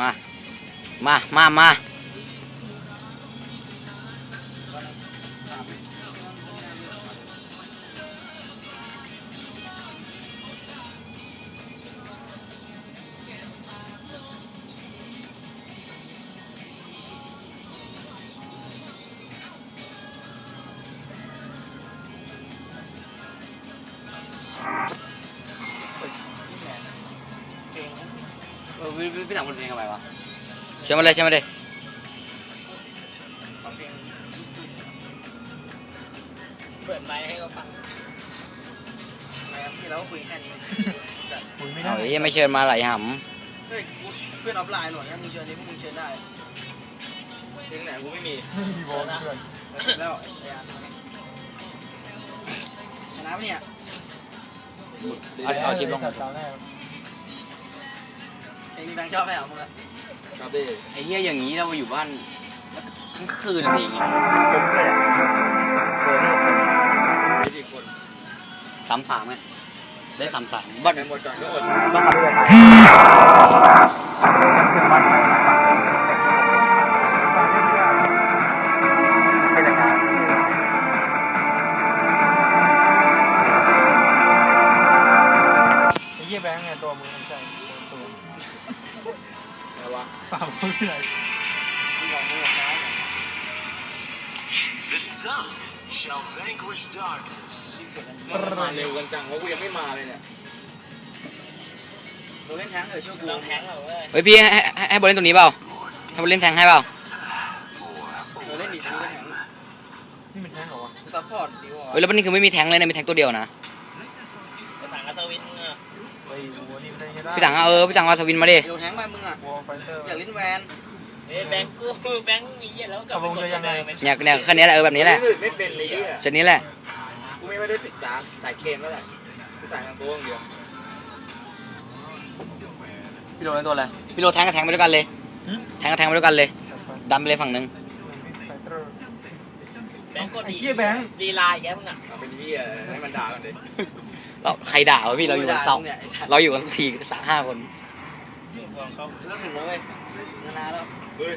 มา มา มา มา เชื่อมาเลยเชื่อมาเลยเปิดไมค์ให้เขาฟังที่เราคุยแค่นี้ คุยไม่ได้เอาไอ้เหี้ยังไม่เชิญมาไหลหเฮ้ยกูเพื่อนออฟไลน์หน่อยนะมึงเชิญนี้พวกมึงเชิญได้เชิญไหนกูไม่มีไม่มีวอลเพื่อนแล้วไอ้อันชนะปะเนี่ยำเอาเอาคลิปลง สัตว์ตาแรก เองมีแบงค์ชอบไหมอะมึงอะครับดิไอ้เหี้ยอย่างนี้เราอยู่บ้านทั้งคืนอะไรอย่างเงี้ยผมเลยเฟอร์นี่มีสี่คนสามสามไงได้สามสามบ้านกันหมดก่อนก็อดต้องมาด้วยกันถึงบ้าน The sun shall vanquish darkness. มันมาเร็วกันจังว่ากูยังไม่มาเลยเนี่ยเราเล่นแทงเออเชื่อกูต้องแทงเหรอเว้ยเฮ้ยพี่ให้ให้ให้ให้บอลเล่นตรงนี้เปล่าให้บอลเล่นแทงให้เปล่าเราเล่นดีตรงนี้ก็แทงนี่มันแท้งเหรอวะกูซัพพอร์ตดีกว่าเฮ้ยแล้ววันนี้คือไม่มีแทงเลยนะมีแทงตัวเดียวนะภาษาอัศวินอะไอ้วัวนี่มันได้ยังไง พี่ตังเอาเออพี่ตังเอาทวินมาดิเดี๋ยวแทงไปมึงอะวัวไฟเตอร์อยากเล่นแวนเอ้ยแบงค์กูแบงค์มีเหี้ยแล้วกลับไปกดตัวเดิมเนี่ยเนี่ยแค่นี้แหละเออแบบนี้แหละไม่เป็นเลยอะชุดนี้แหละกูไม่ได้ศึกษาสายเกมแล้วแหละกูสายทางตัวอย่างเดียวพี่โรเล่นตัวอะไรพี่โรแทงกับแทงไปด้วยกันเลย แทงกับแทงไปด้วยกันเลยดันไปเลยฝั่งหนึงไฟเตอร์ แบงค์ก็ไอ้ดีเหี้ยแบงค์ ดีลายแกมึงอะเอาเป็นเหี้ยให้มันด่ากันดิ เราใครด่าวะพี่เราอยู่กันสองเนี่ยไอ้สัตว์เราอยู่กันสี่สามห้าคนเขาเริ่มถึงแล้วเว้ยชนะแล้วเฮ้ย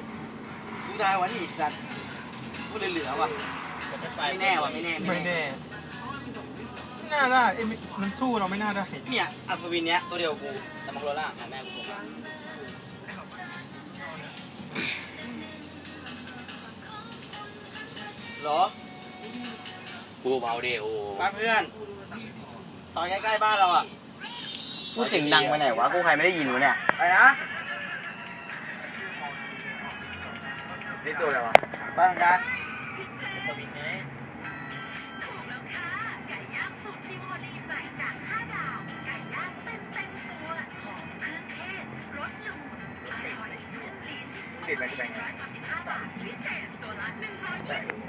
สู้ได้วันนี้สัตว์กูเหลือๆว่ะไม่แน่ว่ะไม่แน่ไม่แน่ไม่น่าได้เอ้ยไม่มันสู้เราไม่น่าได้เนี่ยอัศวินเนี้ยตัวเดียวกูแต่มังโรล่าหาแม่กูผมเหรอกูเบาดิโอ้บ้านเพื่อน ซอยใกล้ๆบ้านเราอะพูดเสียงดังไปไหนวะ กูใครไม่ได้ยินวะเนี่ย ไปนะนี่ตัวอะไรวะบ้านกันอัศวินไงไก่ย่างสูตรพิมโอลีใหม่จาก5ดาวไก่ย่างเต็มเต็มตัวของเครื่องเทศรสละมุนอร่อย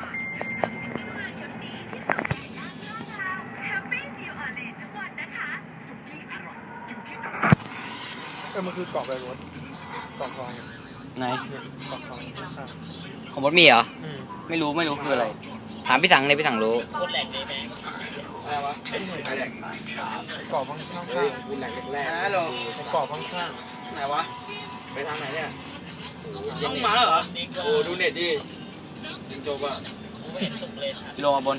เออมันคือกรอบอะไรรถกรอบทองเนี่ยไหนกรอบทองข้างของบดมีเหรอ ๆอืมไม่รู้ไม่รู้คืออะไร ถามพี่สังเลยพี่สังรู้โคตรแหลกเลยแบงค์อะไรวะอะไรแหลกกรอบข้างเฮ้ข้ายงกูแหลกแรกฮัลโหลๆกรอบข้างข้างไหนวะ ไปทางไหนเนี่ยต้องมาแล้วเหรอ นี่ก็โอ้ดูเน็ตดิจริงจบอะกูไม่เห็นตุกเลยพี่โรมาบน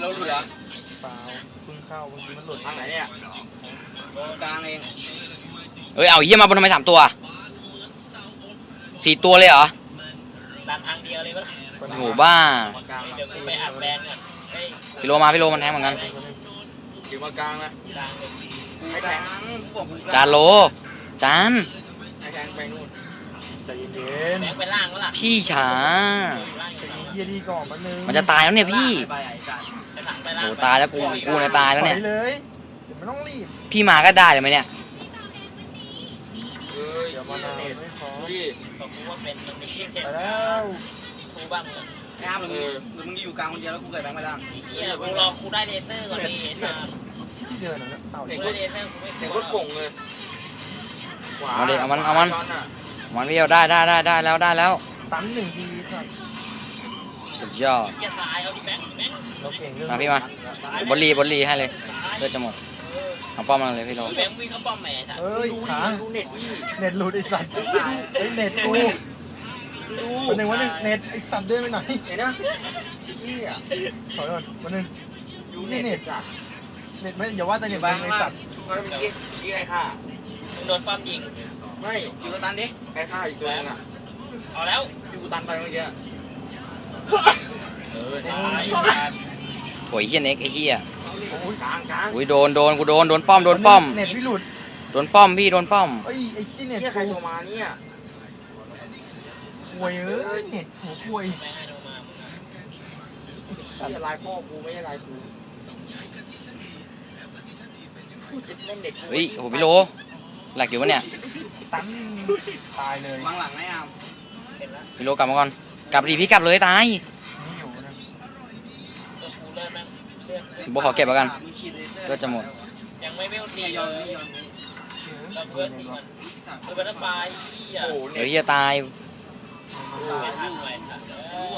เราหลุดเหรอๆเปล่าเพิ่งเข้าบางทีมันหลุดทางไหนเนี่ยกลางเองเอ้ยเอาเยี่ยมาบนทำไมสามตัวสี่ตัวเลยเหรอดันทางเดียวเลยปะคนโหบ้ามากลาง Dạ. มา vâng. เดี๋ยวกูไปอัดแบนก่อนเฮ้ยพี่โรมาพี่โรมันแทงเหมือนกันอยู่มากลางนะ Dạ. กลางเลยกูกลางกูบอกกูกลางจานโลจานไอ้แทงไปนู่นใจเย็นแบงค์ไปล่างก็ล่ะพี่ช้าล่างๆใจเย็นๆดีก่อนมันนึงมันจะตายแล้วเนี่ยพี่ ไปไอ้สัตว์ไปถังไปล่าง โหตายแล้วกูกูเนี่ยตายแล้วเนี่ยถอเลยเดี๋ยวไม่ต้องรีบพี่มาก็ได้เลยไหมเนี่ย เฮ้ยเดี๋ยวมานาวไม่พอพี่บอกกูว่าเป็นมันมีที่เก็บไปแล้วกูบ้างเลยไอ้อาร์มหรือมึงหรือมึงอยู่กลางคนเดียวแล้วกูเกิดแบงค์ไปล่างเฮียกูรอกูได้เลเซอร์ก่อนดิไอ้สัสที่เดินน่ะเต่ากูได้เลเซอร์กูไม่เสียงกรลัถวโป่งเลยขวาเอาดิเอามันเอามันช้ะมันพี่เอาได้ได้ได้ได้แล้วได้แล้วตันหนึ่งทีสัตว์ สุดยอดเฮียสายเอาดิแบงค์แบงค์เราเก่งเรื่องมาพี่มาบอลลีบอลลีให้เลยเลือดจะหมดเออเอาป้อมมาเลยพี่โลแบงค์วิ่งเข้าป้อมแหม่จ้ะเอ้ยดูขาดูเน็ตนี่เน็ตหลุดไอสัตว์เฮ้ยเน็ตกูดูวันหนึ่งวันหนึ่งเน็ตไอสัตว์เดินไปไหนเห็นนะไอ้เหี้ยถอยก่อนวันหนึ่งดูเน็ตเน็ตจ้ะเน็ตไม่อย่าว่าแต่เน็ตบามึงงไอมาสักตว์ก็เป็นกี้กี้ไอ้ข้ามึงโดนป้อมยิงไม่จิวตันดิไอ้ข้าอีกตัวนึงอะเอาแล้วที่กูตันไปเมื่อกี้เออตาย โอ้ยเฮียเน็กไอ้เฮียโอ้ยกลางกลางอุ้ยโดนโดนกูโดนโดนป้อมโดนป้อม เน็ตพี่หลุดโดนป้อมพี่โดนป้อม เอ้ยไอ้ขี้เน็ตเนี่ยใครกูโทรมาเนี่ยป่วยเอ้ยเน็ตหัวป่วยไม่ให้โดนมานี่ลายพ่อกูไม่ใช่ลายกูกูจะเล่นเด็กกูเฮ้ยโอ้โหพี่โลหลักอยู่วะเนี่ย ตั้งตายเลย วางหลังให้อามเห็นแล้วพี่โลกลับมาก่อน กลับดีพี่กลับเลยตายนี่อยู่นะตัวกูเริ่มแม่งเลือดขึ้นโบขอเก็บแล้วกันมึงฉีดเลเซอร์ก็จะหมดยังไม่เวลตีนี่เลยอนนี่ยอนนี่เราเวลสี่มันคือบัตเตอร์ไฟที่อะโอ้โหเดี๋เน็ยวตเฮียตายไม่ทันเลยค่ะเออ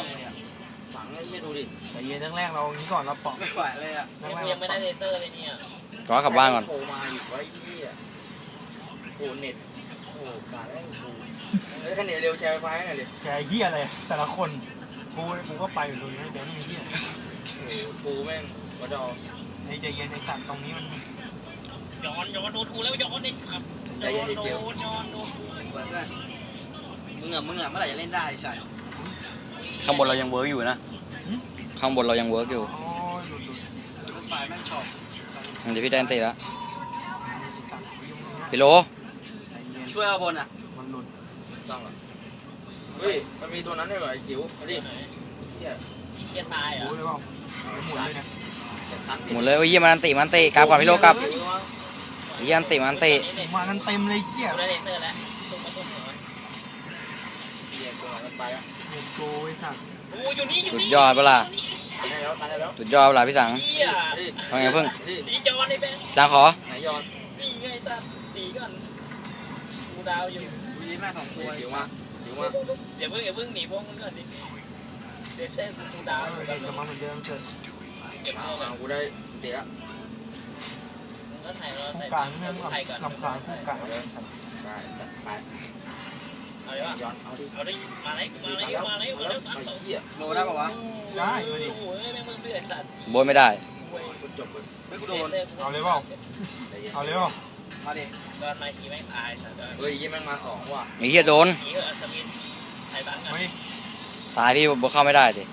ฝังไอ้เหี้ยดูดิแต่เย็นแรกๆเราอย่างนี้ก่อนเราปอกไม่ไหวเลยอะยังไม่ได้เลเซอร์เลยเนี่ยก็กลับบ้านก่อนโทรมาอีกว่าไอ้เหี้ยโอ้เน็ตโอ้กาด ได้กูแล้วแค่เน็ตเร็วแชร์ไฟฟ้าให้หน่อยดิแกเหี้ยอะไรแต่ละคนกูกูก็ไปอยู่ตรงนี้เดี๋ยวนี่เหี้ยโอ้โหกูแม่งกระดอไอ้ใจเย็นไอ้สัตว์ตรงนี้มันย้อนย้อนโดนกูแล้วย้อนไอ้สับย้อนโดนย้อนโดนมึงอะมึงอะเมื่อไหร่จะเล่นได้ใช่ข้างบนเรายังเวิร์กอยู่นะ ข้างบนเรายังเวิร์กอยู่ โอ้ยหลุดหลุดรถไฟแม่งชอบเดี๋ยวพี่ได้อันตีแล้วพี่โลใจเย็นช่วยเอาบนอะมันหลุด ต้องเหรอเฮ้ย มันมีตัวนั้นด้วยเหรอไอ้จิ๋วเอาดิเหี้ยเกียร์ทรายเหรอรู้เลยเปล่าหมุนเลยนะจะตัดหมุนเลยโอ้ยเฮียมันอันตีมันอันตีกลับก่อนพี่โลกลับจิ๋ววะเฮียอันตีมันอันตีมากันเต็มเลยเหี้ยกูได้เลเซอร์แล้วตุ้มมาตุ้มหัวเหี้ยตัวรถไฟอะเห็นโกไอ้สัตว์โอ้อยู่นี่อยู่สุดนี่ยอดเปะล่าตัดได้แล้วตัดได้แล้วสุดยอดเปะล่าพี่สังเฮียทำไงเพิ่งนี่ดีจอนไอ้แบงจางขอไหนยอนนี่ไงสัตว์ดีก่อนกูดาวอยู่ วีแม่สองตัวจิ๋วมาจิ๋วมาเดี๋ยวเพิ่งเดี๋ยวเพิ่งหนีพวกมึงก่อนดิเลเซอร์กูดาวเออเด็กกลับมาเหมือนเดิมเถอะเก็บเอาเอาก่อนเอากูได้เดี๋ยวมึงก็ถ่ายเราคู่ใส่กลางเรื่องถ่ายก่อนลำคาญคู่กลางได้จัดไปเอาเลยวะย้อนเอาดิเอาดิมาเลยมาเลยมาเลยมาเลยมาไอ้เลยเหี้ยโดนได้ป่าวะได้มาดิโอ้ยแม่งมึงเบื่อสัตว์โบยไม่ได้กูจบเลยไม่กูโดนเอาเลยเปล่าใจเย็นเอาเลยเปล่า มาดิโดนมาทีแม่งตายสัตว์เฮ้ยยี่แม่งมาสองว่ะไอ้เฮียโดนหนีเหอะอัศวินไทยบ้างอะเฮ้ยตายพี่บเข้าไม่ได้ดิ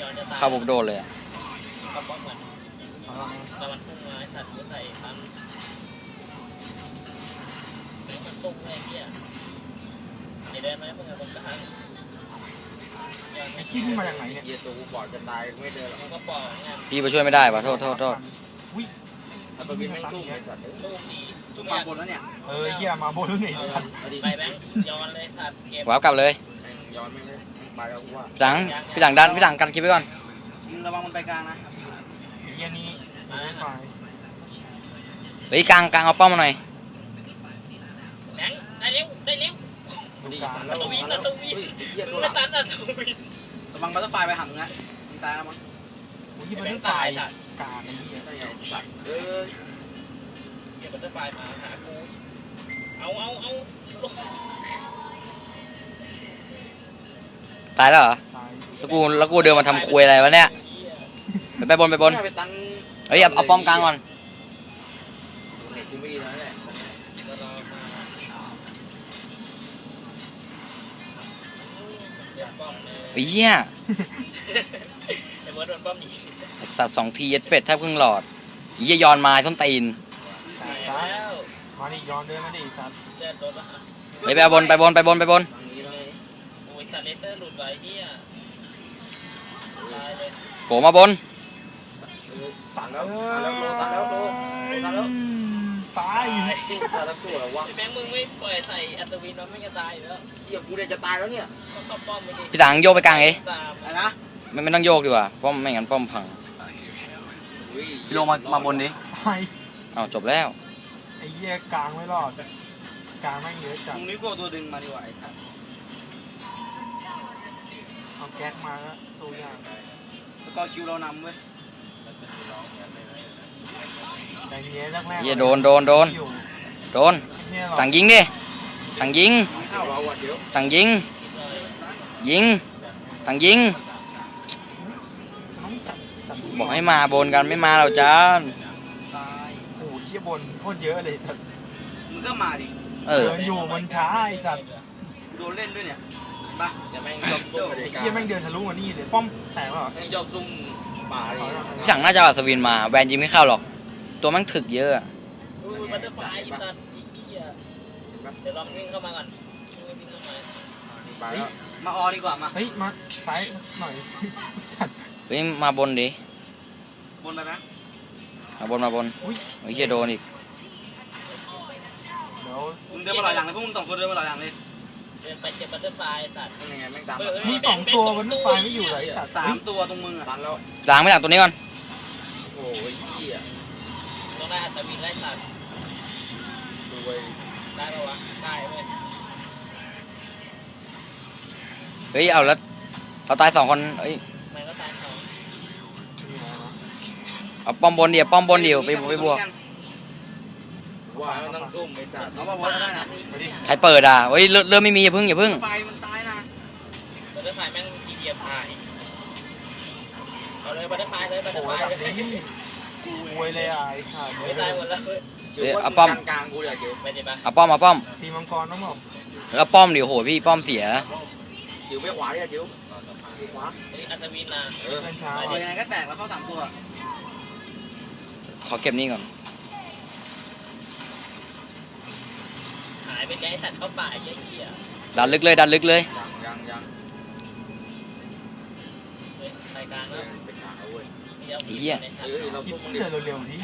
ย้อนจะตายเข้าบุกโดนเลยอะก็ป้องเหมือนเอาละตะวันพุ่งมาไอ้สัตว์กูใส่ทันแม่งมันตุ้งเลยเฮียไอ้เดินมาเพิ่งเอาตรงกลางไอ้ขี้นี่มาจากไหนเนี่ยเหี้ยตัวกูบอดจะตายไม่เดินหรอกมันก็ปล่อยงานพี่ไปช่วยไม่ได้ปะโทษโทษโทษอุ้ยเอาตัวบินแม่งสู้ไอ้สัตว์ตุ้มดีตุ้มมามาบนแล้วเนี่ยเออเหี้ยมาบนแล้วนี่เอาสัตว์เอาดิไปแบงค์ย้อนเลยสัตว์เก็บว้าวกลับเลยย้อนไม่ได้ไปแล้วกูว่าพี่สังพี่สังดันพี่สังกันคลิปไว้ก่อนระวังมันไปกลางนะไอ้เหี้ยนี่ไม่ไฟเฮ้ยกลางกลางเอาป้อมมาหน่อยแบงค์ได้เร็วได้เร็วดีตัดแล้วตัดแล้วเหี้ยตัวหไม่ลังตันอะทวินระวังบัตเตอร์ไฟไปหำนะมึงตายแล้วมั้งอุ้ยมันไฟ กาไอ้เหี้ยใช่ไงสัตว์เออเก็บบัตเตอร์ไฟมาหากูเอาเอาเอาตายแล้วเหรอ ตายแล้วกูแล้วกูเดินมาทำคุยอะไรวะเนี่ย ไปไปบนไปบน ไปตันเฮ้ยเอาเอาป้อมกลางก่อน เน็ตกูไม่ดีแล้วแหละเดี๋ยเลยไอ้เหี้ยไอ้เบิร์ดโดนป้อมหนี สัตว์สองทีเย็ดเป็ดแทบครึ่งหลอดไอ้เหี้ยยอนมาส้นตีนตายแล้ซะวมาดิย้อนเดินมาดิสัตว์เลือดโดนละไปไปบนไปบนไปบนไปบนทางนี้เลยโอ้ยสัตว์เลเซอร์หลุดไว้เฮียตายเลยโกมาบนตัดแล้วตัดแล้วโลตัดแล้วโลตัดแล้วตายตัดแล้วตัวแล้ววะไอ้แบงค์มึงไม่ปล่อยใส่อัศวินมันไม่กระตายอยู่แล้วเหี้ยกูเดี๋ยวจะตายแล้วเนี่ยก็เข้าป้อมไปดิพี่สังโยกไปกลางเอ้ตามอะไรนะไม่ไม่ต้องโยกดีกว่าป้อมไม่งั้นป้อมพัง พี่ลงมามาบนดิตายอ้าวจบแล้ว ไอ้เหี้ยกลางไม่รอดกลางแม่งเยอะจัดมึงนี่กลัวตัวดึงมาดีกว่าไอ้สัตว์เอาแก๊กมาแล้วสู้ยากสกอร์คิวเรานำเว้ยใจเย็นแรกๆเหี้ยโดนโดนโดนอยู่โดนเหี้ยหรอสั่งยิงดิสั่งยิง เข้าเราอะเดี๋ยว สั่งยิง ยิงสั่งยิงน้องจั บจับบอกให้มาบนกันไม่มาเราจ้าตายโอ้โหเหี้ยบนโคตรเยอะเลยสัตว์มึงก็มาดิเออเดินอยู่มันช้าไอ้สัตว์โดนเล่นด้วยเนี่ยไปจะแม่งชอบซุ่มบรรไอ้ยากาศเหี้ยแม่งเดินทะลุมานี่เลยป้อมแตกแล้วเหรอแม่งชอบซุ่มป่าดิสั่งน่าจะเอาสวินมาแวนยิงไม่เข้าหรอก ตัวแมันถึกเยอะอะอุ้ยบัตเตอร์ไฟล์สัตว์อีเหี้ยเดี๋ยวลองวิ่งเข้ามาก่อนวิ่งเข้ามาไปแล้วมาออดีกว่ามาเฮ้ยมาซ้ายหน่อยสัตว์ เฮ้ยมาบนดิ บนไปไหมมาบนมาบนอุ้ยไอ้เหี้ยโดนอีกเดี๋ยวมึงเดินมาลอยหลังเลยพวกมึงสองคนเดินมาลอยหลังเลยเดินไปเจ็บบัตเตอร์ไฟล์สัตว์ยังไงแม่งตามเฮ้ยมีสองตัวมันไฟไม่อยู่เลยไอ้สัตว์สาเฮ้มยตัวตรงมึงอะตันแล้วล้างไปจากตัวนี้ก่อนโอ้ยเหี้ยต้องได้อัศวินไล่สัตว์ดูเว้ยได้ปะวะได้เว้ยเฮ้ยเอาแล้วเราตายสองคนเอ้ย เอาป้อมบนเดียวป้อมบนเดียวไปไปบวกว่ามันต้องซุ่มไอ้สัตว์เอามาบนก็ได้นะใครเปิดอะเฮ้ยเริ่มเริ่มไม่มีอย่าพึ่งอย่าพึ่งไฟมันตายนะบัตเตอร์ไฟล์แม่งทีเดียวตายเอาเลยบัตเตอร์ไฟล์เลยบัตเตอโอ้ร์ไฟยล์แบบนี้อวยเลยอะไอ้สัตว์ไม่ตายหมดแล้วเว้ยเดี๋ยวเอาป้อมกลางกูเดี๋ยวเดี๋ยวไปดิปะเอาป้อมเอาป้อมตีมังกรต้องบอกแล้วก็ป้อมเดี๋ยวโหพี่ป้อมเสียเดี๋ยวไปขวาเนี่ยเดี๋ยวขวานี่อัศวินนะเออเล่นช้าเอายังไงก็แตกแล้วเข้าสามตัว ขอเก็บนี่ก่อน หายไปไงไอ้สัตว์เข้าป่าไอ้เหี้ยดันลึกเลย ดันลึกเลย ยังยังยังเฮ้ยรายการเอแล้อวไปขาเว้ยเดี๋ยวไอ้เหี้ยไอ้สัเอตว์อเราคิดซุ่มมึงเดิดินเร็วๆดิ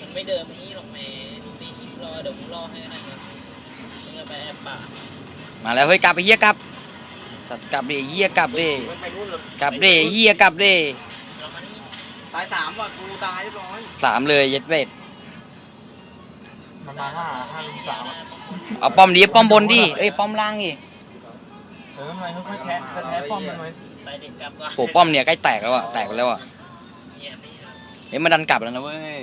มันไม่เดินมานี่หรอกแหม่ดูตีคลิปรอเดี๋ยวกูรอให้นะครับมึงจะไปแอบป่ามาแล้วเฮ้ยกลับไปเฮียกลับ สัตว์กลับดิเฮียกลับดิมันไปนู่นเลยกลับดิเฮียกลับดิเรามานี่ ตายสามว่ะกูตายเรียบร้อยสามเลยเย็ดเวทมันมาห้าห้าลุมสามอะเอาป้อมดีป้อมบนดิเอ้ยป้อมล่างดิเออไม่เป็นไรค่อยๆแชะจะแชะป้อมมันไว้ไปเด็กกลับก่อนโหป้อมเนี่ยใกล้แตกแล้วอะแตกไปแล้วอะเหี้ยไม่เอาเฮ้ยมันดันกลับแล้วนะเว้ย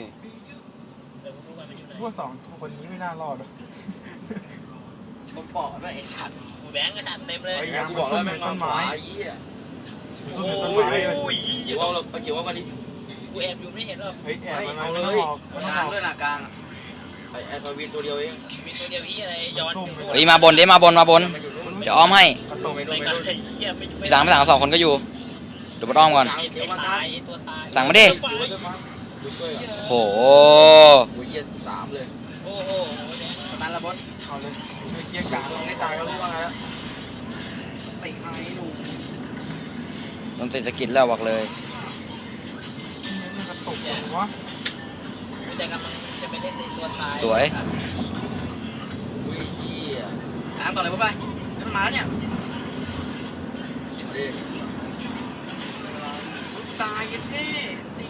เดี๋ยวกูรู้ว่ามันอยู่ไหนพวกสองคนนี้ไม่น่ารอดหรอกกูเปาะด้วยไอ้สัตว์กูแบงก์กระสันเต็มเลยเฮ้ยกูบอกแล้วแม่งนอนขวาไอ้เหี้ย สู้อยู่ต้นโอ้ยไม้เลย โอ้ยเดี๋ยวเอาเราเอาเขียวว่ามาดิ กูแอบอยู่ไม่เห็นหรอกเฮ้ยแอบมันเอาไม่เลต้องยออกไม่ต้องกลาองอกด้วยหน้ากลางอะไอ้ไอ้ทวินตัวเดียวเองมีตัวเดียวที่อะไรย้อนเฮ้ยมาบนดิมาบนมาบนมันอยู่นู่นเดี๋ยวอ้อมให้กระตุกไปไปนู่นไปกันนู่นไอ้เหี้ยไม่พี่สังพี่สังสองคนก็อยู่เดี๋ยวไปอ้อมก่อนไอ้ตัวซ้ายไอ้ตัวซ้ายสั่งมาดิอยู่ด้วยมั้งอยู่ช่วยอะโหโอ้ยเหี้ยสามเลยโอ้โหเนี่ยตันละบดเอาเลยไม่เกียร์กลางไม่ตายก็รู้ว่าไงแล้วติดไอ้หนูต้องเศรษฐกิจแล้วบอกเลยมันกระ ตุกจังวะแต่กำลังจะไปเล่นในตัวซ้ายสวย อุ้ยเหี้ยกลางต่อเลยพวกไปเดี๋ยวมันมาแล้วเนี่ยเอาดิตายยันเท่ตี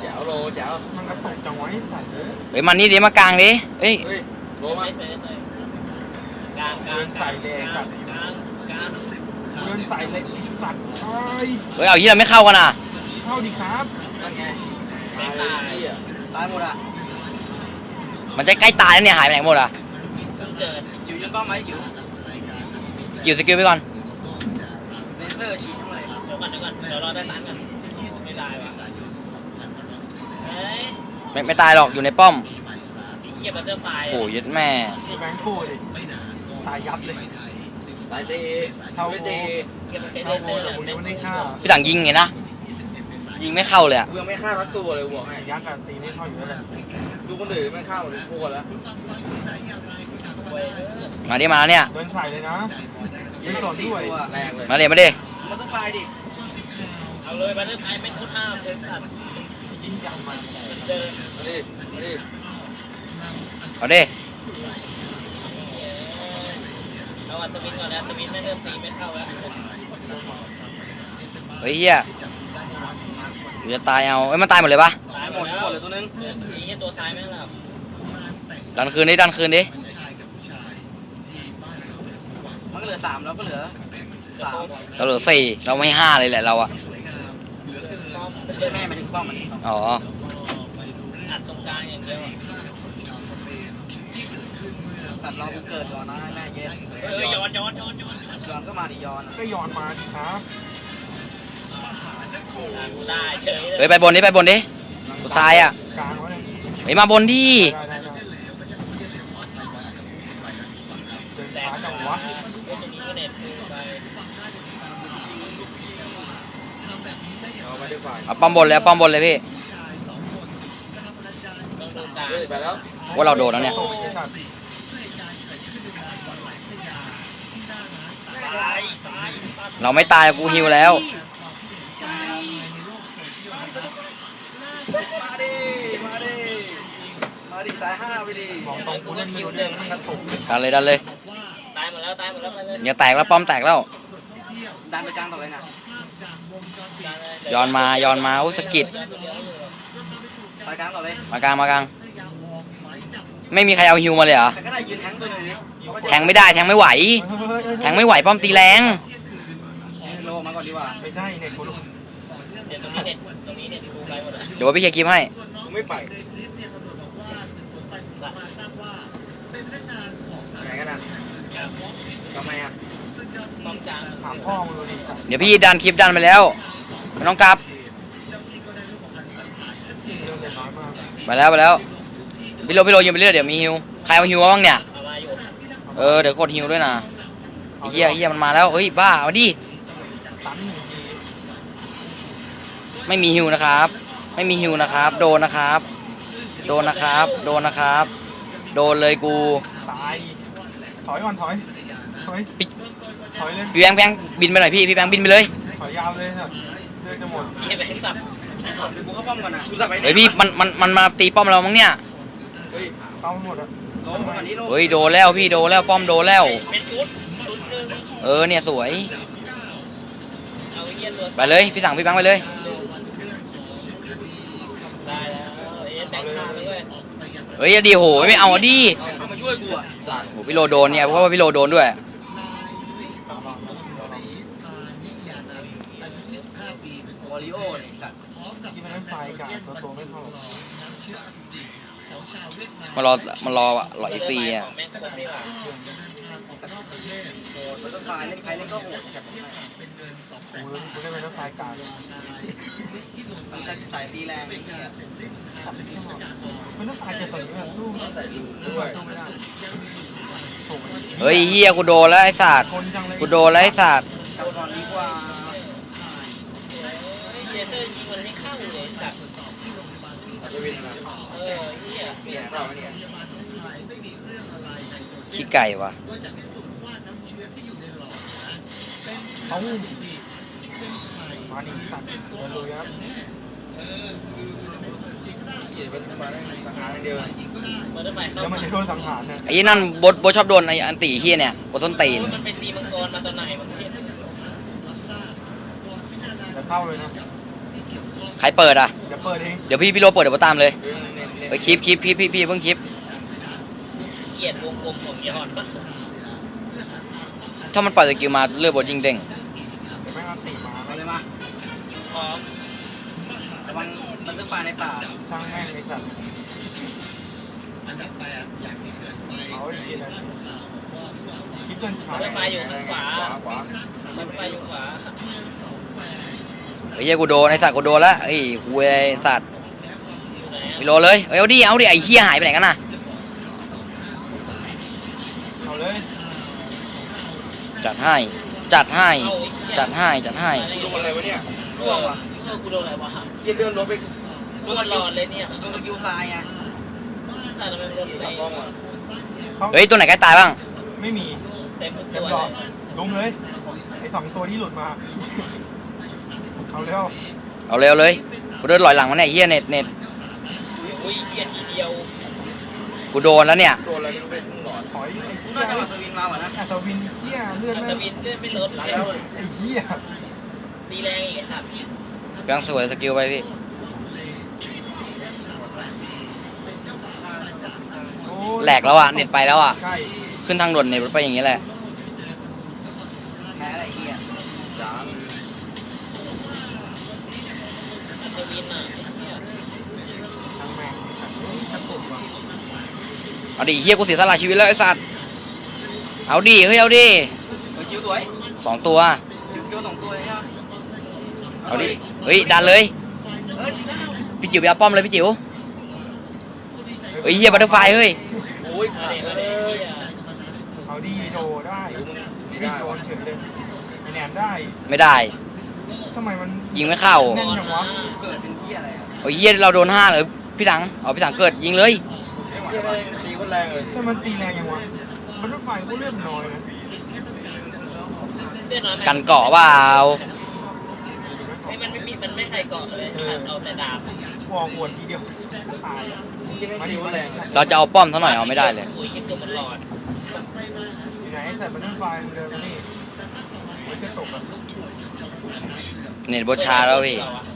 แจ๋วโลแจ๋วมันกระตุกจังวะไอ้สัตว์เอ้ยเฮ้ยมันนี่ดิมากลางดิเฮ้ยเฮ้ยโลมาไม่เซฟเลยกลางกลางกลางกลางกลางกลางเดินใส่เลยไอ้ สัตว์เอ้ยเฮ้ยเอาเฮียไม่เข้ากันอะเข้าดีครับนั่นไงตายเลยเหี้ยตายหมดอะมันจะใกล้ตายแล้วเนี่ยหายไปไหนหมดอะเพิ่งเกิดจิ๋วจนป้อมไหมจิ๋วกิวสกิลไปก่อนเลเซอร์ฉีดทั้งหมดเลยเดี๋ยวก่อนเดี๋ยวก่อนเดี๋ยวรอได้ตังค์กันไม่ได้ว่ะเฮ้ยไม่ไม่ตายหรอกอยู่ในป้อมไอ้เหี้ยบัตเตอร์ไฟโหยึดแม่แบงค์กูดิตายยับเลย สายเตะเท่าไม่โบเตะเก็บมันเป็นเท่าเลโบเซอแต่ร์กูยังไม่ได้ฆ่าพี่ต่างยิงไงนะ ยิงไม่เข้าเลยอะกูยังไม่ฆ่ารักตัวเลยบอกให้ยักษ์อะตีไม่เข้าอยู่แล้วแหละดูคนอื่นไม่ฆ่าหมดทุกคนแล้วมาดิมาเนี่ย เดินใส่เลยนะไม่สนด้วยตัวแรงเลยมาเดี๋ยวมาดิมันต้องไฟดิเอาเลยบัตเตอร์ไฟไม่ทุนห้ามเลยสัตว์ยิ่งจังมันมันเดินมาดิมาดิเอาดิ เอาอัศวินก่อนนะอัศวินไม่เริ่มตีไม่เข้าแล้วเฮ้ยเฮียกูจะตายเอาเอ้ยมันตายหมดเลยปะตายหหมมดดแล้วหมดเลยตัวนึงเดินตีแค่ตัวซ้ายไม่หลับดันคืนดิดันคืนดิมันก็เหลือสามแล้วก็เหลือสามเราเหลือสี่เราไม่ห้าเลยแหละเราอะป้อมแม่มันถึงป้อมมันอ๋ออัดตรงกลางอย่างเดียว อะตัดเรากูเกิดก่อนนะแม่เย็นเออย้อนย้อนย้อนย้อนย้อนก็มาดิย้อนก็ย้อนมาดิครับได้เฉยเฮ้ยไปบนดิไปบนดิสุดท้ายอะไว้เฮ้ยมาบนดิเอาป้อมบนเลยป้อมบนเลยพี่ว่าเราโดนแล้วเนี่ย เราไม่ตายกูฮิวแล้ว มาดิ มาดิ มาดิตายห้าไปดิมองตรงกูเล่นไม่รู้เรื่องมันกระตุกดันเลยดันเลยตายหมดแล้วตายหมดแล้วไปเลยอย่าแตกแล้วป้อมแตกแล้ว ดันไปกลางต่อเลยนะย้อนมาย้อนมาอุยสะกิดย้อนตัวเดียวอยู่ไปกลางต่อเลยมากลางมากลาง ไม่มีใครเอาฮิวมาเลยเหรอ แต่ก็ได้ยืนแทงตัวหนึงดิ แทงไม่ได้แทงไม่ไหว แทงไม่ไหวป้อมตีแรงโลมาก่อนดีกว่าไม่ใช่เน็ตกูเดี๋ยวตรงนี้เน็ตตรงนี้เน็ตกูไปหมดแล้วเดี๋ยวว่าพี่เคลียร์คลิปให้กูไม่ไปไหนกันอะทำไมอะป้อมกลางถามพ่อมึงดูดิสัตว์เดี๋ยวพี่ดันคลิปดันไปแล้วไม่ต้องกลับเรื่องเด็กน้อยมากไปแล้วไปแล้วพี่โรพี่โรยืนไปเรื่อยเดี๋ยวมีฮิวใครเอาฮิวมาบ้างเนี่ย เอามาอยู่เออเดี๋ยวกดฮิวด้วยนะไอ้เฮียไอ้เฮียมันมาแล้วเฮ้ยบ้าเอาดิตันหนึ่งทีไม่มีฮิวนะครับ ไม่มีฮิวนะครับ โดนนะครับ โดนนะครับ โดนนะครับ โดนเลยกูตายถอยก่อนถอยถอยปิ๊กถอยเลยพี่แบงค์แบงค์บินไปหน่อยพี่พี่แบงค์บินไปเลยถอยยาวเลยสัตว์เลือดจะหมดพี่ไปสับเดี๋ยวกูเข้าป้อมก่อนนะกูสับไปเฮ้ยพี่มันมันมันมาตีป้อมเรามั้งเนี่ยเฮ้ยเข้าหมดอะ เฮ้ยโดนแล้วพี่โดนแล้วป้อมโดนแล้ว เออเนี่ยสวย ไปเลยพี่สั่งพี่แบงไปเลยเฮ้ยอดีโหไม่เอาดิเอามาช่วยกูอะสัตว์โหพี่โลโดนเนี่ยเพราะว่าพี่โลโดนด้วยวอริโอเนี่ยสัตว์ที่มันไฟกับตัวโตไม่เข้า มารอมารออไอฟรีอะของแม่งครบดีกว่าโหดมันต้องตายเล่นใครเล่นก็โหดกูกูได้ไปแล้วไฟกาดมันจะสายตีแรงไอ้เหี้ยมันต้องไฟจะต่อยลูกสายดีด้วยเฮ้ยเฮียกูโดนแล้วไอ้สัตว์กูโดนแล้วไอ้สัตว์กลับก่อนดีกว่าเฮ้ยเจเซอร์ยิงมันไม่เข้าเลยสัตว์ ขี้ไก่วะเขามาดิสัตว์เดินลุยครับเปลี่ยนเป็นมาได้สังหารเดียวมอเตอร์ไซค์เข้าแล้วมันจะโดนสังหารเนี่ยไอ้นั่นบดบดชอบโดนไอ้อันตีเฮียเนี่ยบดต้นตีนมันไปตีมังกรมาตอนไหนมันเห็นจะเข้าเลยนะใครเปิดอะจะเปิดเองเดี๋ยวพี่พี่โลเปิดเดี๋ยวผมตามเลย เรื่องเน้นเน้นไปคลิปคลิปคลิปพี่พี่เพิ่งคลิปเกลียดวงกลมของยอดปะถ้ามันปล่อยสกิลมาเลือดบดยิงเด้งเดี๋ยวแม่งเอาตีมาเอาเลยมาพร้อมระวังมันต้องปลาในป่าช่างแม่งไอ้สัตว์เอาดีเลยคิดจนมช้าอเตอร์ไซค์อยู่ข้างขวาขวาขวามอเตอร์ไซค์อยู่ขวาไอ้เฮียกูโดนไอ้สัตว์กูโดนแล้วไอ้คุยไอ้สัตว์ อยู่ไหนพี่โลเลยเอ้ยเอาดิเอาดิไอ้เฮียหายไปไหนกันน่ะเอาเลยจัดให้ จัดให้เอาไอ้เหี้ยจัดให้ จัดให้ โดนอะไรวะเนี่ยร่วงว่ะเออกูโดนอะไรวะเกียร์เลื่อนรถไปร่วงหลอดเลยเนี่ยโดนสกิลทรายไงถ้าเราเป็นคนหใส่ลังกล้องอะเขาเฮ้ย ตัวไหนใกล้ตายบ้าง ไม่มี เต็มทุกเก็ตับวดอกเลยลุมเลยไอ้สองตัวที่หลุดมา เอาเร็ว เอาเร็วเลยกูเดินลอยหลังมันเนี่ยไอ้เฮียเน็ตเน็ต อุ้ยเหี้ยทีเดียวกูโดนแล้วเนี่ย โดนอะไรไม่รู้เป็นหลอดถอยไอ้กูเหี้น่ายจะมาสวินมาว่ะนะอัศวินเหี้ยเลือดอัแม่ศงวินเลื่อนไม่ลดเลยแล้วไอ้เหี้ยตีแรงอีกไอ้สัตว์เพียงสวยสกิลไปพี่ โอ้แหลกแล้วอะ เน็ตไปแล้วอะ ใช่ขึ้นทางด่วนเน็ตไปอย่างนี้แหละ แพ้อะไรเหี้ยจางอัศ เอาดิเฮียกูเสียสละชีวิตแล้วไอ้สัตว์เอาดิเฮ้ยเอาดิเฮ้ยคิวสวยสองตัวคิวคิวสองตัวเลยเนี่ยเอาดิเฮ้ยดันเลยเออจริงแล้วพี่จิ๋วไปเอาป้อมเลยพี่จิ๋วเฮ้ยเฮียบัตเตอร์ไฟเฮ้ยโอ้ยอะสัไรตว์ก็เอ้ได้ยที่อะเอาดีโดได้เดี๋ยวมึงไม่วิ่ได้งโดวะนเฉยเลยไอ้แหนมได้ไม่ได้ทำไมมันยิงไม่เข้าแน่นจังวะเกิดเป็นเหี้ยอะไรอะโอ้ยเฮียเราโดนห้าเลยพี่ถังเอาพี่ถังเกิดยิงเลย เหี้ยอะไรตีคนแรงเลยแต่มันตีแรงยังวะ มันรถไฟก็เลือดน้อยนะเลือดน้อยไหมกันเกาะเปล่าไม่มันไม่มีมันไม่ใส่เกาะเลยเอาแต่ดาบวอหัวทีเดียวตายแล้วที่ไม่ตีคนแรงเลยเราจะเอาป้อมเท่าหน่อยเอาไม่ได้เลย คุยคิดตัวมันหลอดอยู่ไหนแต่มันรถไฟมันเดินมานี่ไว้จะตกอะเน็ตโบชาแล้วพี่แต่บ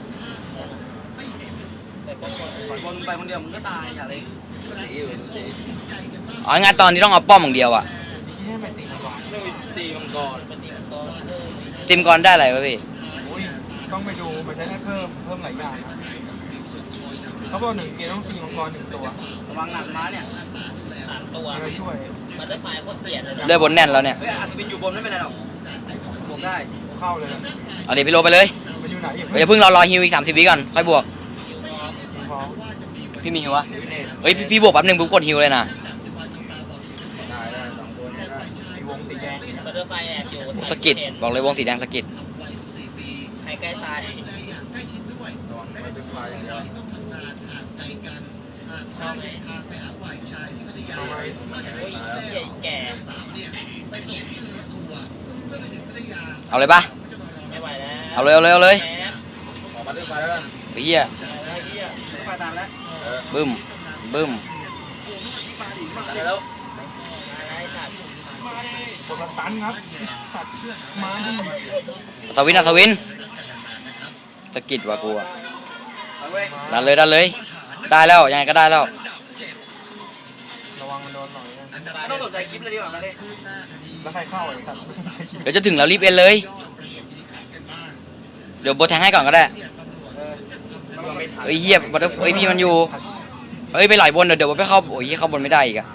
างคนบอลมึงไปคนเดียวมึงก็ตายอย่าเลยก็ตีอยู่ตีเอางั้นตอนนี้ต้องเอาป้อมอย่างเดียวอะที่ให้มันตีมันวางไม่มีตีมังกรมันตีมันก็เออติมก่อนได้อะไรวะพี่ อุ้ยต้องไปดูมันจะได้เพิ่มเพิ่มหลายอย่างนะเขาบอกหนึ่งเกมต้องตีมังกรหนึ่งตัวระวังหนักม้าเนี่ยสามตัวจะช่วยมันได้ไฟโคตรเกลียดเลยนะเลือดบนแน่นแล้วเนี่ย เฮ้ยอาจจะบินอยู่บนไม่เป็นไรหรอกบวกได้ เข้าเลยนะเอาเดี๋ยวพี่โลไปเลยมันอยู่ไหนอีกเดี๋ยวเพิ่งรอรอฮิวอีกสามสิบวิก่อน ค่อยบวกพร้อม พี่มีฮิววะหรือเนตเฮ้ยพี่พี่บวกแป๊บนึงผมกดฮิวเลยนะได้ได้สองตัวเนี่ยได้มีวงสีแดงมันได้ไฟแอบอยู่สะกิดบอกเลยวงสีแดงสะกิดใครใกล้ตายระวังไม่เป็นไฟอย่างเดียวชอบไหมเอาไว้โอ้ยใหญ่แก่เอาเลยปะไม่ไหวแล้วเอาเลยเอาเลยเอาเลยแอบออกมาด้วยไฟแล้วกันไอ้เฮียแล้วเหี้ยไฟตามแล้วเออ บึ้ม บึ้มตามแล้วมาแล้วไอ้สัตว์กดสตันครับสัตว์มาสวินอะสวินสะกิดว่ะกูอะเอาเว้ยดันเลยดันเลย ได้แล้วยังไงก็ได้แล้วระวังมันโดนหน่อยนะต้องสนใจคลิปเลยดีกว่าเลยแล้วใครเข้าอ้สัตว์เดี๋ยวจะถึงแล้วรีบเอ็นเลย เดี๋ยวโบทแทงให้ก่อนก็ได้ เออมันไม่ทัน เอ้ยเฮียบัตเตอร์เอ้ยพี่มันอยู่ เอ้ยไปไหลบนเดี๋ยวเดี๋ยวไปเข้าโอ้ยเข้าบนไม่ได้อีกอะ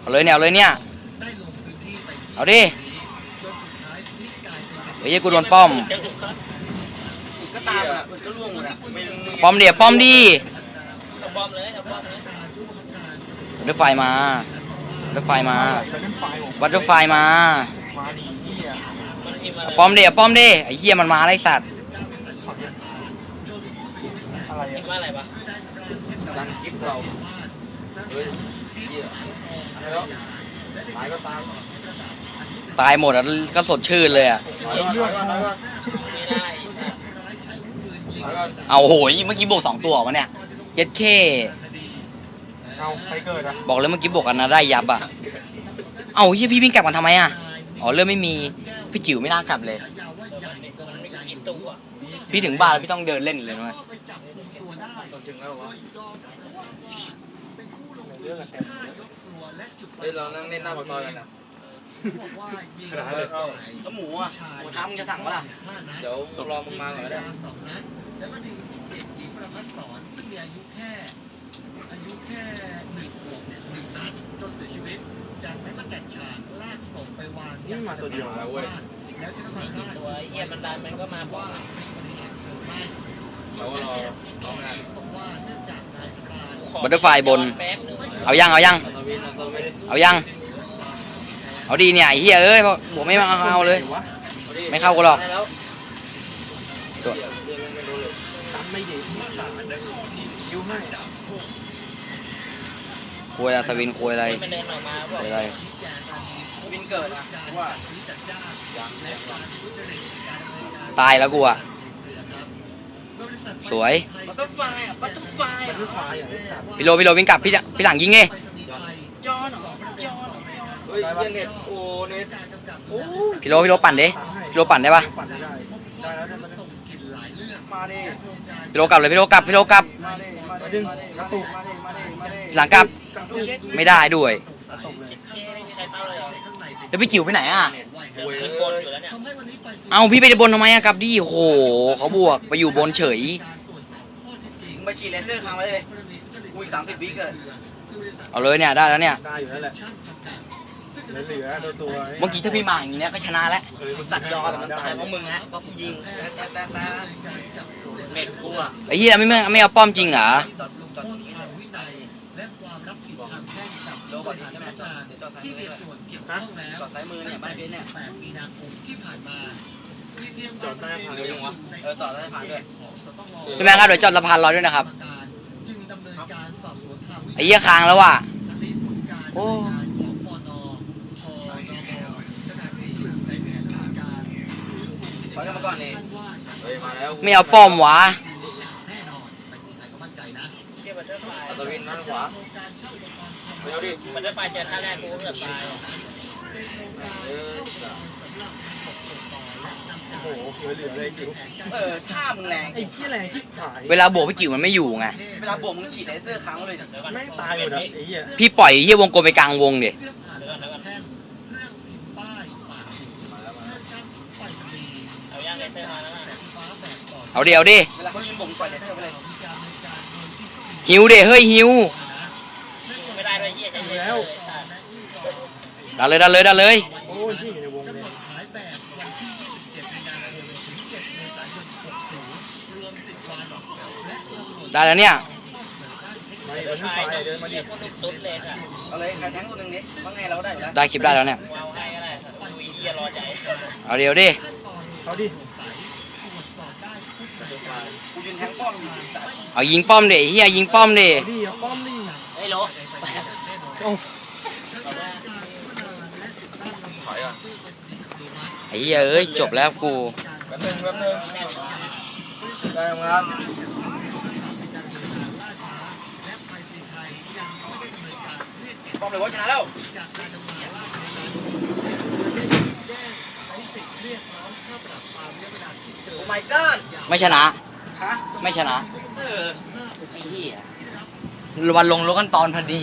เอาเลยเนี่ยเอาเลยเนี่ย เอาดิเฮ้ยกูโดนป้อม ก็ตามอะมันก็ล่วงหมดอะไม่มึงป้อมเดี๋ยวป้อมดิทำบอมเลยทำบอมเลยบัตเตอร์ไฟมาบัตเตอร์ไฟมาบัตเตอร์ไฟมามาดีเหี้ยมันพิมพ์อะไรป้อมเดี๋ยวป้อมดิไอ้เหี้ยมันมาไล่สัตว์ ว่าอะไรวะดันคลิปเราเฮ้ยเหี้ยอะไรแล้วตายก็ตามตายหมดอะก็สดชื่นเลยอะถอยก่อนถอยก่อนถอยก่อนไม่ได้นะถอยก่อนเอาโหยเมื่อกี้บวกสองตัววะเนี่ยเย็ดเคเอาใครเกิดอะบอกเลยเมื่อกี้บวกกันนะได้ยับอะเอาเฮียพี่วิ่งกลับกันทำไมอะอ๋อเริ่มไม่มี พี่จิ๋วไม่น่ากลับเลยมันไม่กี่ตัวพี่ถึงบ้านแล้วพี่ต้องเดินเล่นเลยนะ เว้ยต้องถึงแล้ววะเรื่องกันเต็มเฮ้ยเรานั่งเล่นหน้าปากซอยกันนะขนาดนั้นเลยเข้าแล้วหมูอะหมูท้ามึงจะสั่งปะล่ะเดี๋ยวรอมึงมาก่อนก็ได้นี่มาตัวเดียวแล้วเว้ยตัวเฮียมันดันมันก็มาบอกเราก็รอรองาน บัตเตอร์ไฟบนแป๊บนึงเอายังเอายังอัตวินอัตวินเอายัง เอาดีเนี่ยไอ้เฮียเอ้ยเพราะบวกไม่มาเอาเลย ไม่เข้ากูหรอกได้แล้วตัวเดี๋ยวเดี๋ยวไม่รู้เลยซ้ำไม่ดียูให้คุยอะทวินคุยอะไรมันเดินออกมาบอกคุยอะไรวินเกิดอะว่ายังตายแล้วกูอะ สวยบัตเตอร์ไฟอะบัตเตอร์ไฟมันลูกไฟอะไอ้สัตว์พี่โรพี่โรวิ่งกลับพี่จะพี่หลังยิงไงจอนเหรอจอนเหรอเฮ้ยเหี้ยเน็ตโอ้เน็ตโอ้พี่โรพี่โรปั่นดิพี่โรปั่นได้ปะปั่นได้ได้แล้วได้มันมาดิพี่โรกลับเลยพี่โรกลับพี่โรกลับมาดิมาดิมาดิกระตุกมาดิมาดิมาดิหลังกลับไม่ได้ด้วย ตกเลยเฮ้ยไม่มีใครเข้าเลยเหรอแล้วพี่จิ๋วไปไหนอะเดินขึ้นบนอยู่แล้วเนี่ยเอาพี่ไปบนทำไมอะกลับดิโอ้โหเขาบวกไปอยู่บนเฉยมึงไปฉีดเลเซอร์ค้างไว้เลยกูอีกสามสิบวิเกิดเอาเลยเนี่ยได้แล้วเนี่ย ได้อยู่แล้วแหละเหลือๆตัวตัวเมื่อกี้ถ้าพี่มาอย่างนี้เนี่ยก็ชนะแล้วสัตว์ยอดมันตายเพราะมึงนะเพราะกูยิงแต่แต่แต่แต่เม็ดกูอะไอ้เหี้ยไม่ไม่ไม่เอาป้อมจริงเหรอ จอดจอดโลบอดี้ใช่ไหมจอดเดี๋ยวจอดซ้ายมือด้วยจอดซ้ายมือเนี่ยบ้านเพชรเนี่ยจอดได้ผ่านเร็วยังวะเออจอดได้ผ่านด้วยพี่แม่ครับเดี๋ยวจอดสะพานลอยด้วยนะครับไอ้เหี้ยค้างแล้วว่ะโอ้ถอยกันมาก่อนดิเฮ้ยมาแล้วไม่เอาป้อมวะเชี่ยบัตเตอร์ไฟอัตวินด้านขวาไม่ เอาดิบัตเตอร์ไฟเจอท่าแรกกูก็เกือบตายเออโอ้โหเหลือๆเลยจิ๋วเออท่ามึงแรงไอ้ที่แรงที่ขายเวลาบวกพี่จิ๋วมันไม่อยู่ไง เวลาบวกมึงฉีดเลเซอร์ค้างเลยแม่งตายหมดอะไอ้เหี้ยพี่ปล่อยไอ้เหี้ยวงกลมไปกลางวงดิเดี๋ยวก่อนเดี๋ยวก่อนเอาย่างเลเซอร์มาแล้วนะเอาเดี๋ยวดิ เวลาเขายิงผมปล่อยเลเซอร์ไปเลยหิวเดเฮ้ยหิว ไม่ได้ด้วยเหี้ยใจเย็นเลย ดันเลยดันเลยดันเลยโอ้ยที่อยู่ในวงเลยได้แล้วเนี่ยมาดิมันไม่ไฟเดินมาดิพวกตุ๊ดเลยค่ะเอาเลยใครแทงคนหนึ่งดิว่าไงเราก็ได้อยู่แล้วได้คลิปได้แล้วเนี่ยเอาให้ก็ได้ดูเหี้ยรอใจเอาเดี๋ยวดิเขาดิกูยืนแทงป้อมอยู่สัตว์เอายิงป้อมดิเฮียยิงป้อมดิเอาดิเอาป้อมดิเฮ้ยโล โอ้ ถอยอะ ไอ้เฮ้ยเอ้ยจบแล้วกูแป๊บนึงแป๊บนึงได้ครับป้อมเลยว่าชนะแล้วโอ้ my god ไม่ชนะ ฮะไม่ชนะเออไอ้เหี้ยวันลงรถกันตอนพอดี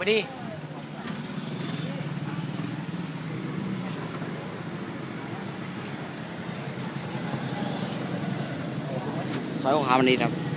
มาดิซอยของคามันดีครับ